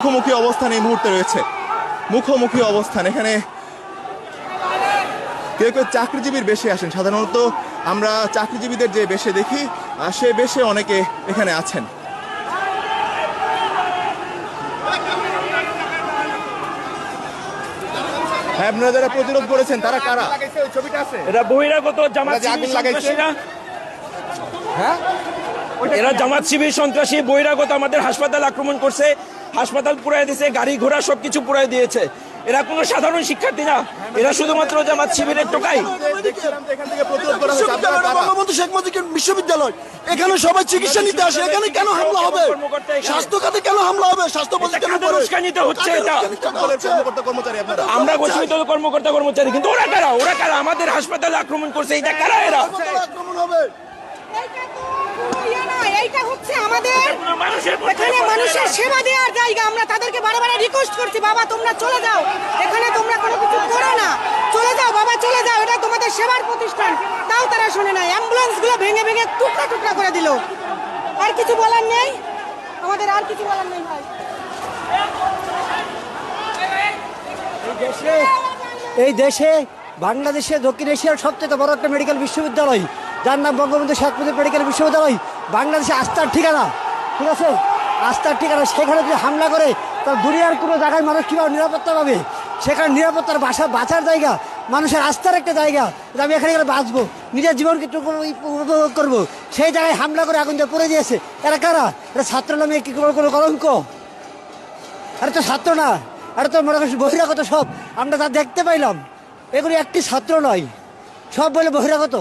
মুখোমুখি অবস্থান এই মুহূর্তে রয়েছে। মুখোমুখি অবস্থান। এখানে কেউ কেউ চাকরিজীবীর বেশে আসেন। সাধারণত আমরা চাকরিজীবীদের যে বেশে দেখি সে বেশে অনেকে এখানে আছেন। হ্যাঁ আপনারা যারা প্রতিরোধ করেছেন। তারা কারা? এরা বহিরাগত জামাত লাগাইছে? সন্ত্রাসীরা এরা জামাত শিবির সন্ত্রাসী বহিরাগত আমাদের হাসপাতাল আক্রমণ করছে। হাসপাতাল পুরাই দিয়েছে গাড়ি ঘোড়া সবকিছু পুরাই দিয়েছে। এরা কোনো সাধারণ শিক্ষার্থী না। এরা শুধুমাত্র জামাত শিবিরের টোকাই? বঙ্গবন্ধু শেখ মুজিবুর বিশ্ববিদ্যালয় এখানে সবাই চিকিৎসা নিতে আসে এখানে কেন হামলা হবে? স্বাস্থ্য খাতে কেন হামলা হবে? স্বাস্থ্য প্রতিষ্ঠানের কাদের উপরে হচ্ছে এটা? দলের কর্মকর্তা কর্মচারী আপনারা। আমরা ঘোষিত কর্মকর্তা কর্মচারী কিন্তু ওরা কারা? ওরা কারা? আমাদের হাসপাতালে আক্রমণ করছে এটা কারা এরা? আক্রমণ হবে এইটা তো কোনো ইয়ে না, এইটা হচ্ছে আমাদের এখানে মানুষের সেবা দেওয়ার জায়গা, আমরা তাদেরকে বারে বারে রিকোয়েস্ট করছি, বাবা, তোমরা চলে যাও। এখানে তোমরা কোনো কিছু করো না। চলে যাও, বাবা, চলে যাও। এটা তোমাদের সেবার প্রতিষ্ঠান। তাও তারা শোনে না। অ্যাম্বুলেন্সগুলো ভেঙে ভেঙে টুকরা টুকরা করে দিল। আর কিছু বলার নেই? আমাদের আর কিছু বলার নেই, ভাই। এই দেশে বাংলাদেশে দক্ষিণ এশিয়ার সবচেয়ে বড় একটা মেডিকেল বিশ্ববিদ্যালয়। যার নাম বঙ্গবন্ধু শেখ মুজিব মেডিকেল বিশ্ববিদ্যালয়। বাংলাদেশে আস্থার ঠিকানা, ঠিক আছে? আস্থার ঠিকানা, সেখানে যদি হামলা করে তার দুনিয়ার কোনো জায়গায় মানুষ কীভাবে নিরাপত্তা পাবে? সেখানে নিরাপত্তার বাসা, বাঁচার জায়গা, মানুষের আস্থার একটা জায়গা যে আমি এখানে গেলে বাঁচবো, নিজের জীবনকে উপভোগ করব। সেই জায়গায় হামলা করে আগুন যে পড়ে দিয়েছে। এরা কারা? এরা ছাত্র নামে কি কোনো কোনো কলঙ্ক? আরে তো ছাত্র না আরে তো মনে করছি বহিরাগত সব। আমরা তা দেখতে পাইলাম, এগুলি একটি ছাত্র নয়, সব বলে বহিরাগত।